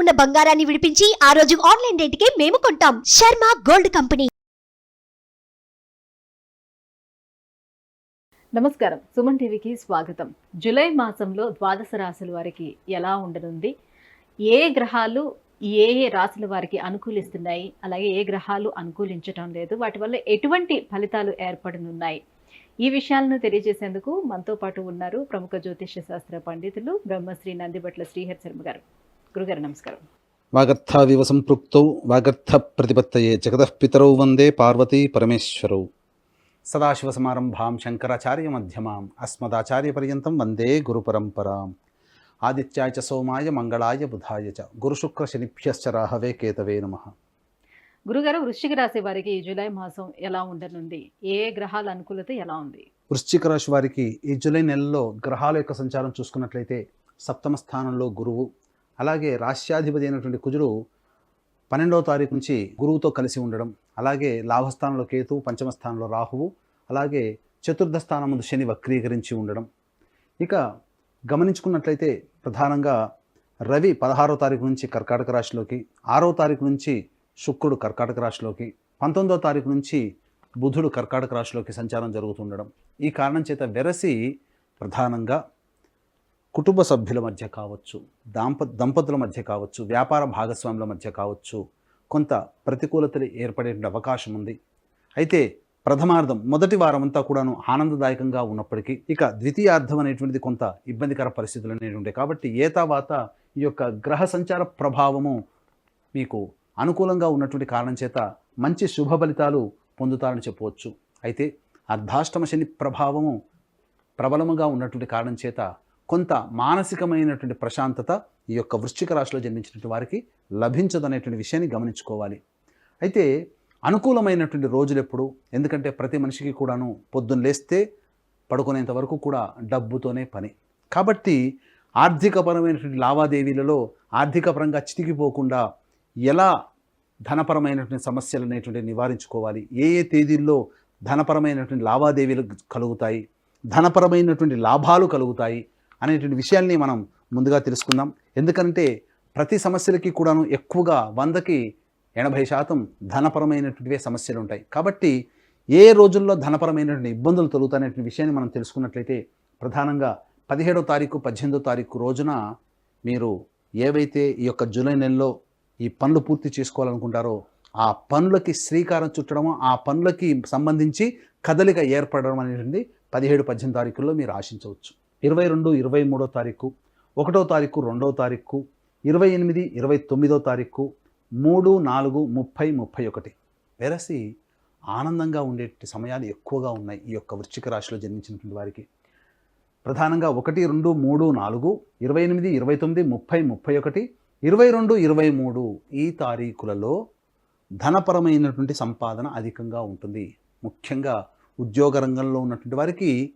ఉన్న బంగారాన్ని విడిపించి ఆ రోజు ఆన్లైన్ రేటుకే మేము కొంటాం. Sharma gold company. నమస్కారం. సుమన్ టీవీకి స్వాగతం. జూలై మాసంలో ద్వాదశ రాశుల వారికి ఎలా ఉండనుంది? ఏ గ్రహాలు ఏ ఏ రాశుల వారికి అనుకూలిస్తున్నాయి? అలాగే ఏ గ్రహాలు అనుకూలించటం లేదు. వాటి వల్ల ఎటువంటి ఫలితాలు ఏర్పడనున్నాయి? ఈ విషయాలను తెలియజేసేందుకు మనతో పాటు ఉన్నారు ప్రముఖ జ్యోతిష్య శాస్త్ర పండితులు బ్రహ్మశ్రీ నందిబట్ల శ్రీహరి శర్మ గారు. గురుగారు నమస్కారం. వాగర్థావివ సంపృక్తౌ వాగర్థ ప్రతిపత్తయే జగతః పితరౌ వందే పార్వతీ పరమేశ్వరౌ. సదాశివసమారంభాం శంకరాచార్య మధ్యమాం అస్మదాచార్యపర్యంతం వందే గురుపరంపరాం. ఆదిత్యాయ చ సోమాయ మంగళాయ బుధాయ చ. గురుశుక్రశనిభ్యశ్చ రాహవే కేతవే నమ. గురుగారు వృశ్చిక రాశి వారికి ఈ జూలై మాసం ఎలా ఉండనుంది? ఏ ఏ గ్రహాల అనుకూలత ఎలా ఉంది? వృశ్చిక రాశి వారికి ఈ జూలై నెలలో గ్రహాల యొక్క సంచారం చూసుకున్నట్లయితే సప్తమ స్థానంలో గురువు అలాగే రాష్ట్రాధిపతి అయినటువంటి కుజుడు పన్నెండవ తారీఖు నుంచి గురువుతో కలిసి ఉండడం అలాగే లాభస్థానంలో కేతు పంచమ స్థానంలో రాహువు అలాగే చతుర్థ స్థానం ముందు శని వక్రీకరించి ఉండడం. ఇక గమనించుకున్నట్లయితే ప్రధానంగా రవి పదహారో తారీఖు నుంచి కర్కాటక రాశిలోకి ఆరో తారీఖు నుంచి శుక్రుడు కర్కాటక రాశిలోకి పంతొమ్మిదో తారీఖు నుంచి బుధుడు కర్కాటక రాశిలోకి సంచారం జరుగుతుండడం. ఈ కారణం చేత వెరసి ప్రధానంగా కుటుంబ సభ్యుల మధ్య కావచ్చు దాంప దంపతుల మధ్య కావచ్చు వ్యాపార భాగస్వాముల మధ్య కావచ్చు కొంత ప్రతికూలతలు ఏర్పడే అవకాశం ఉంది. అయితే ప్రథమార్థం మొదటి వారం అంతా కూడాను ఆనందదాయకంగా ఉన్నప్పటికీ ఇక ద్వితీయార్థం అనేటువంటిది కొంత ఇబ్బందికర పరిస్థితులు అనేవి ఉంటాయి కాబట్టి ఏతావాత ఈ యొక్క గ్రహ సంచార ప్రభావము మీకు అనుకూలంగా ఉన్నటువంటి కారణం చేత మంచి శుభ ఫలితాలు పొందుతారని చెప్పవచ్చు. అయితే అర్ధాష్టమ శని ప్రభావము ప్రబలముగా ఉన్నటువంటి కారణం చేత కొంత మానసికమైనటువంటి ప్రశాంతత ఈ యొక్క వృశ్చిక రాశిలో జన్మించినటువంటి వారికి లభించదనేటువంటి విషయాన్ని గమనించుకోవాలి. అయితే అనుకూలమైనటువంటి రోజులు ఎప్పుడు? ఎందుకంటే ప్రతి మనిషికి కూడాను పొద్దున్న లేస్తే పడుకునేంత వరకు కూడా డబ్బుతోనే పని. కాబట్టి ఆర్థికపరమైనటువంటి లావాదేవీలలో ఆర్థికపరంగా చితికిపోకుండా ఎలా ధనపరమైనటువంటి సమస్యలు అనేటువంటి నివారించుకోవాలి? ఏ ఏ తేదీల్లో ధనపరమైనటువంటి లావాదేవీలు కలుగుతాయి? ధనపరమైనటువంటి లాభాలు కలుగుతాయి? అనేటువంటి విషయాల్ని మనం ముందుగా తెలుసుకుందాం. ఎందుకంటే ప్రతి సమస్యలకి కూడాను ఎక్కువగా వందకి ఎనభై శాతం ధనపరమైనటువంటివే సమస్యలు ఉంటాయి. కాబట్టి ఏ రోజుల్లో ధనపరమైనటువంటి ఇబ్బందులు తొలుగుతాయనేటువంటి విషయాన్ని మనం తెలుసుకున్నట్లయితే ప్రధానంగా పదిహేడో తారీఖు పద్దెనిమిదో తారీఖు రోజున మీరు ఏవైతే ఈ యొక్క జూలై నెలలో ఈ పనులు పూర్తి చేసుకోవాలనుకుంటారో ఆ పనులకి శ్రీకారం చుట్టడము ఆ పనులకి సంబంధించి కదలిక ఏర్పడడం అనేటువంటి పదిహేడు పద్దెనిమిది తారీఖుల్లో మీరు ఆశించవచ్చు. ఇరవై రెండు ఇరవై మూడో తారీఖు ఒకటో తారీఖు రెండో తారీఖు ఇరవై ఎనిమిది ఇరవై తొమ్మిదో తారీఖు మూడు నాలుగు ముప్పై ముప్పై ఒకటి. వెరసి ఆనందంగా ఉండే సమయాలు ఎక్కువగా ఉన్నాయి ఈ యొక్క వృశ్చిక రాశిలో జన్మించినటువంటి వారికి. ప్రధానంగా ఒకటి రెండు మూడు నాలుగు ఇరవై ఎనిమిది ఇరవై తొమ్మిది ముప్పై ముప్పై ఒకటి ఇరవై రెండు ఇరవై మూడు ఈ తారీఖులలో ధనపరమైనటువంటి సంపాదన అధికంగా ఉంటుంది. ముఖ్యంగా ఉద్యోగ రంగంలో ఉన్నటువంటి వారికి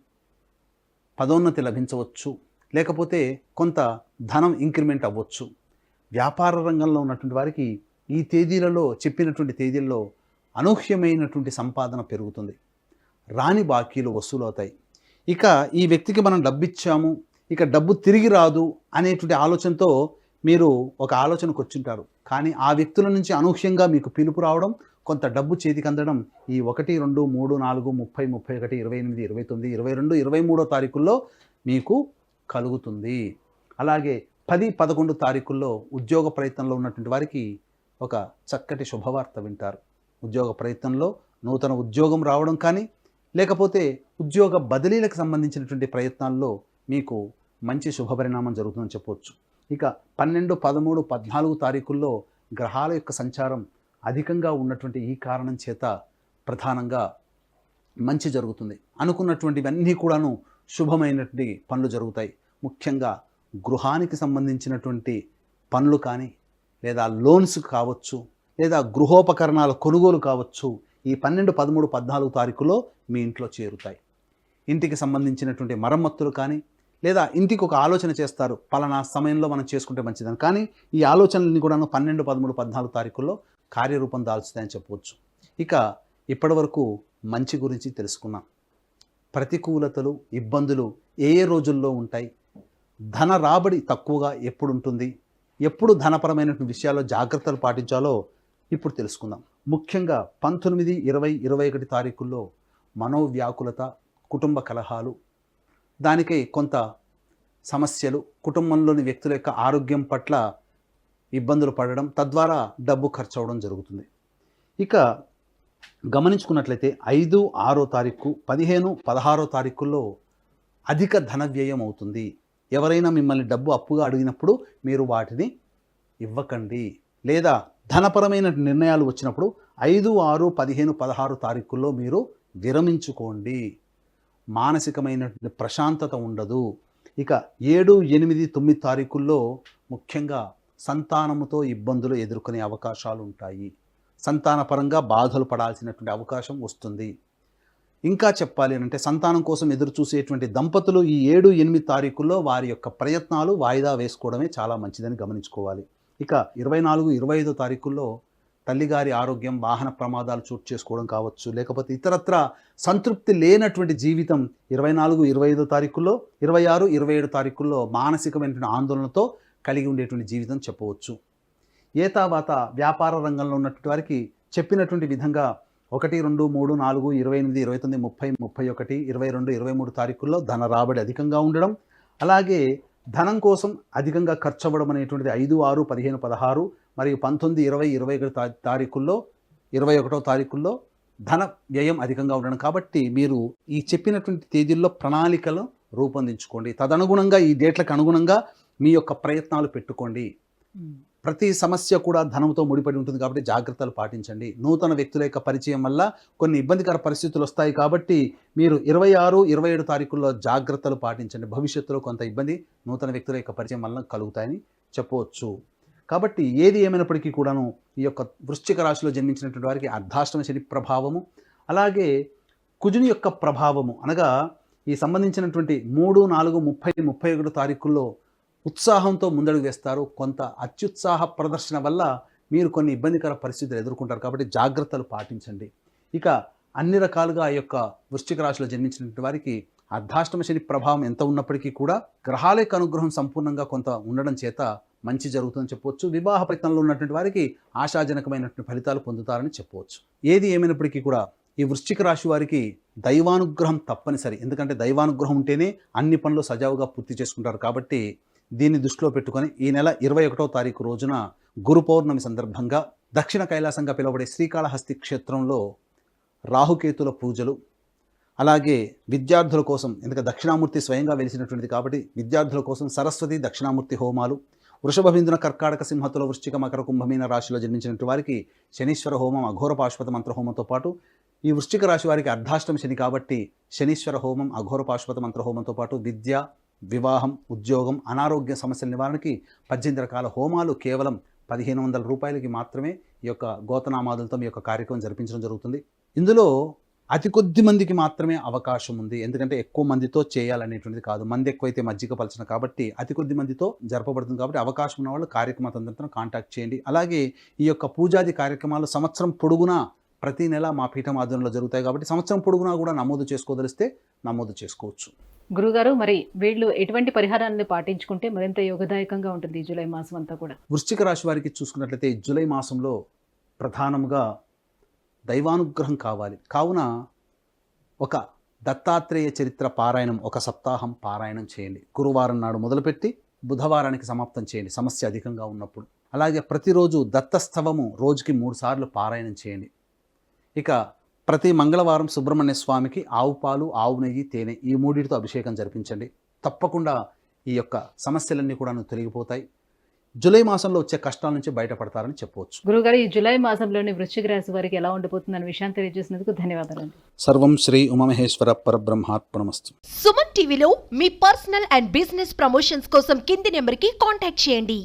పదోన్నతి లభించవచ్చు. లేకపోతే కొంత ధనం ఇంక్రిమెంట్ అవ్వచ్చు. వ్యాపార రంగంలో ఉన్నటువంటి వారికి ఈ తేదీలలో చెప్పినటువంటి తేదీల్లో అనూహ్యమైనటువంటి సంపాదన పెరుగుతుంది. రాని బాకీలు వసూలవుతాయి. ఇక ఈ వ్యక్తికి మనం డబ్బు ఇచ్చాము ఇక డబ్బు తిరిగి రాదు అనేటువంటి ఆలోచనతో మీరు ఒక ఆలోచనకు వచ్చింటారు కానీ ఆ వ్యక్తుల నుంచి అనూహ్యంగా మీకు పిలుపు రావడం కొంత డబ్బు చేతికి అందడం ఈ ఒకటి రెండు మూడు నాలుగు ముప్పై ముప్పై ఒకటి ఇరవై ఎనిమిది ఇరవై తొమ్మిది ఇరవై రెండు ఇరవై మూడో తారీఖుల్లో మీకు కలుగుతుంది. అలాగే పది పదకొండు తారీఖుల్లో ఉద్యోగ ప్రయత్నంలో ఉన్నటువంటి వారికి ఒక చక్కటి శుభవార్త వింటారు. ఉద్యోగ ప్రయత్నంలో నూతన ఉద్యోగం రావడం కానీ లేకపోతే ఉద్యోగ బదిలీలకు సంబంధించినటువంటి ప్రయత్నాల్లో మీకు మంచి శుభపరిణామం జరుగుతుందని చెప్పవచ్చు. ఇక పన్నెండు పదమూడు పద్నాలుగు తారీఖుల్లో గ్రహాల యొక్క సంచారం అధికంగా ఉన్నటువంటి ఈ కారణం చేత ప్రధానంగా మంచి జరుగుతుంది. అనుకున్నటువంటివన్నీ కూడాను శుభమైనటువంటి పనులు జరుగుతాయి. ముఖ్యంగా గృహానికి సంబంధించినటువంటి పనులు కానీ లేదా లోన్స్ కావచ్చు లేదా గృహోపకరణాల కొనుగోలు కావచ్చు ఈ పన్నెండు పదమూడు పద్నాలుగు తారీఖులో మీ ఇంట్లో చేరుతాయి. ఇంటికి సంబంధించినటువంటి మరమ్మతులు కానీ లేదా ఇంటికి ఒక ఆలోచన చేస్తారు పలానా సమయంలో మనం చేసుకుంటే మంచిదని. కానీ ఈ ఆలోచనల్ని కూడాను పన్నెండు పదమూడు పద్నాలుగు తారీఖుల్లో కార్యరూపం దాల్చుతాయని చెప్పవచ్చు. ఇక ఇప్పటివరకు మంచి గురించి తెలుసుకున్నాం. ప్రతికూలతలు ఇబ్బందులు ఏ ఏ రోజుల్లో ఉంటాయి? ధన రాబడి తక్కువగా ఎప్పుడు ఉంటుంది ఎప్పుడు ధనపరమైనటువంటి విషయాల్లో జాగ్రత్తలు పాటించాలో ఇప్పుడు తెలుసుకుందాం. ముఖ్యంగా పంతొమ్మిది ఇరవై ఇరవై ఒకటి తారీఖుల్లో మనోవ్యాకులత కుటుంబ కలహాలు దానికై కొంత సమస్యలు కుటుంబంలోని వ్యక్తుల యొక్క ఆరోగ్యం పట్ల ఇబ్బందులు పడడం తద్వారా డబ్బు ఖర్చు అవడం జరుగుతుంది. ఇక గమనించుకున్నట్లయితే ఐదు ఆరో తారీఖు పదిహేను పదహారో తారీఖుల్లో అధిక ధన వ్యయం అవుతుంది. ఎవరైనా మిమ్మల్ని డబ్బు అప్పుగా అడిగినప్పుడు మీరు వాటిని ఇవ్వకండి. లేదా ధనపరమైన నిర్ణయాలు వచ్చినప్పుడు ఐదు ఆరు పదిహేను పదహారు తారీఖుల్లో మీరు విరమించుకోండి. మానసికమైన ప్రశాంతత ఉండదు. ఇక ఏడు ఎనిమిది తొమ్మిది తారీఖుల్లో ముఖ్యంగా సంతానముతో ఇబ్బందులు ఎదుర్కొనే అవకాశాలు ఉంటాయి సంతానపరంగా బాధలు పడాల్సినటువంటి అవకాశం వస్తుంది. ఇంకా చెప్పాలి అని అంటే సంతానం కోసం ఎదురు చూసేటువంటి దంపతులు ఈ ఏడు ఎనిమిది తారీఖుల్లో వారి యొక్క ప్రయత్నాలు వాయిదా వేసుకోవడమే చాలా మంచిదని గమనించుకోవాలి. ఇక ఇరవై నాలుగు ఇరవై ఐదో తారీఖుల్లో తల్లిగారి ఆరోగ్యం వాహన ప్రమాదాలు చోటు చేసుకోవడం కావచ్చు లేకపోతే ఇతరత్ర సంతృప్తి లేనటువంటి జీవితం ఇరవై నాలుగు ఇరవై ఐదో తారీఖుల్లో ఇరవై ఆరు ఇరవై ఏడు తారీఖుల్లో మానసికమైనటువంటి ఆందోళనతో కలిగి ఉండేటువంటి జీవితం చెప్పవచ్చు. ఏ వ్యాపార రంగంలో ఉన్నటువంటి వారికి చెప్పినటువంటి విధంగా ఒకటి రెండు మూడు నాలుగు ఇరవై ఎనిమిది ఇరవై తొమ్మిది ముప్పై ముప్పై ఒకటి ఇరవై రెండు ఇరవై మూడు తారీఖుల్లో ధన రాబడి అధికంగా ఉండడం అలాగే ధనం కోసం అధికంగా ఖర్చు అవ్వడం అనేటువంటిది ఐదు ఆరు పదిహేను పదహారు మరియు పంతొమ్మిది ఇరవై ఇరవై ఒకటి తారీఖుల్లో ఇరవై ఒకటో తారీఖుల్లో ధన వ్యయం అధికంగా ఉండడం. కాబట్టి మీరు ఈ చెప్పినటువంటి తేదీల్లో ప్రణాళికలు రూపొందించుకోండి. తదనుగుణంగా ఈ డేట్లకు అనుగుణంగా మీ యొక్క ప్రయత్నాలు పెట్టుకోండి. ప్రతి సమస్య కూడా ధనంతో ముడిపడి ఉంటుంది కాబట్టి జాగ్రత్తలు పాటించండి. నూతన వ్యక్తుల యొక్క పరిచయం వల్ల కొన్ని ఇబ్బందికర పరిస్థితులు వస్తాయి కాబట్టి మీరు ఇరవై ఆరు ఇరవై ఏడు తారీఖుల్లో జాగ్రత్తలు పాటించండి. భవిష్యత్తులో కొంత ఇబ్బంది నూతన వ్యక్తుల యొక్క పరిచయం వల్ల కలుగుతాయని చెప్పవచ్చు. కాబట్టి ఏది ఏమైనప్పటికీ కూడాను ఈ యొక్క వృశ్చిక రాశిలో జన్మించినటువంటి వారికి అర్ధాష్టమ శని ప్రభావము అలాగే కుజుని యొక్క ప్రభావము అనగా ఈ సంబంధించినటువంటి మూడు నాలుగు ముప్పై ముప్పై ఒకటి తారీఖుల్లో ఉత్సాహంతో ముందడుగు వేస్తారు. కొంత అత్యుత్సాహ ప్రదర్శన వల్ల మీరు కొన్ని ఇబ్బందికర పరిస్థితులు ఎదుర్కొంటారు. కాబట్టి జాగ్రత్తలు పాటించండి. ఇక అన్ని రకాలుగా ఆ యొక్క వృశ్చిక రాశిలో జన్మించినటువంటి వారికి అర్ధాష్టమ శని ప్రభావం ఎంత ఉన్నప్పటికీ కూడా గ్రహాల యొక్క అనుగ్రహం సంపూర్ణంగా కొంత ఉండడం చేత మంచి జరుగుతుందని చెప్పవచ్చు వివాహ ప్రయత్నంలో ఉన్నటువంటి వారికి ఆశాజనకమైనటువంటి ఫలితాలు పొందుతారని చెప్పవచ్చు ఏది ఏమైనప్పటికీ కూడా ఈ వృశ్చిక రాశి వారికి దైవానుగ్రహం తప్పనిసరి. ఎందుకంటే దైవానుగ్రహం ఉంటేనే అన్ని పనులు సజావుగా పూర్తి చేసుకుంటారు. కాబట్టి దీన్ని దృష్టిలో పెట్టుకొని ఈ నెల ఇరవై ఒకటో తారీఖు రోజున గురు పౌర్ణమి సందర్భంగా దక్షిణ కైలాసంగా పిలువబడే శ్రీకాళహస్తి క్షేత్రంలో రాహుకేతుల పూజలు అలాగే విద్యార్థుల కోసం ఎందుకంటే దక్షిణామూర్తి స్వయంగా వెలిసినటువంటిది కాబట్టి విద్యార్థుల కోసం సరస్వతి దక్షిణామూర్తి హోమాలు వృషభ బిందున కర్కాటక సింహతుల వృశ్చిక మకర కుంభమీన రాశిలో జన్మించినటువంటి వారికి శనీశ్వర హోమం అఘోర పాశ్వత మంత్ర హోమంతో పాటు ఈ వృశ్చిక రాశి వారికి అర్ధాష్టమ శని కాబట్టి శనీశ్వర హోమం అఘోర పాశ్వత మంత్ర హోమంతో పాటు విద్య వివాహం ఉద్యోగం అనారోగ్య సమస్యల నివారణకి పద్దెనిమిది రకాల హోమాలు కేవలం పదిహేను వందల రూపాయలకి మాత్రమే ఈ యొక్క గోతనామాదులతో మీ యొక్క కార్యక్రమం జరిపించడం జరుగుతుంది. ఇందులో అతి కొద్ది మందికి మాత్రమే అవకాశం ఉంది. ఎందుకంటే ఎక్కువ మందితో చేయాలనేటువంటిది కాదు. మంది ఎక్కువైతే మజ్జిగ పలచన కాబట్టి అతి కొద్ది మందితో జరపబడుతుంది కాబట్టి అవకాశం ఉన్న వాళ్ళు కార్యక్రమ కాంటాక్ట్ చేయండి. అలాగే ఈ యొక్క పూజాది కార్యక్రమాలు సంవత్సరం పొడుగునా ప్రతి నెల మా పీఠం ఆధ్వర్యంలో జరుగుతాయి కాబట్టి సంవత్సరం పొడుగునా కూడా నమోదు చేసుకోదలిస్తే నమోదు చేసుకోవచ్చు. గురుగారు మరి వీళ్ళు ఎటువంటి పరిహారాన్ని పాటించుకుంటే మరింత యోగదాయకంగా ఉంటుంది ఈ జూలై మాసం అంతా కూడా? వృశ్చిక రాశి వారికి చూసుకున్నట్లయితే జూలై మాసంలో ప్రధానంగా దైవానుగ్రహం కావాలి. కావున ఒక దత్తాత్రేయ చరిత్ర పారాయణం ఒక సప్తాహం పారాయణం చేయండి. గురువారం నాడు మొదలుపెట్టి బుధవారానికి సమాప్తం చేయండి సమస్య అధికంగా ఉన్నప్పుడు. అలాగే ప్రతిరోజు దత్తస్తవము రోజుకి మూడు సార్లు పారాయణం చేయండి. ఇక ప్రతి మంగళవారం సుబ్రహ్మణ్య స్వామికి ఆవు పాలు ఆవు నెయ్యి తేనె ఈ మూడింటితో అభిషేకం జరిపించండి. తప్పకుండా ఈ యొక్క సమస్యలన్నీ కూడా తొలగిపోతాయి. జూలై మాసంలో వచ్చే కష్టాల నుంచి బయటపడతారని చెప్పవచ్చు. గురుగారు ఈ జూలై మాసంలోని వృశ్చిక రాశి వారికి ఎలా ఉండబోతుందన్న విషయాన్ని తెలియజేసినందుకు ధన్యవాదాలు సర్వం శ్రీ ఉమామహేశ్వర పరబ్రహ్మాత్మనమస్తు సుమన్ టీవీలో మీ పర్సనల్ అండ్ బిజినెస్ ప్రమోషన్స్ కోసం కింది నెంబర్కి కాంటాక్ట్ చేయండి.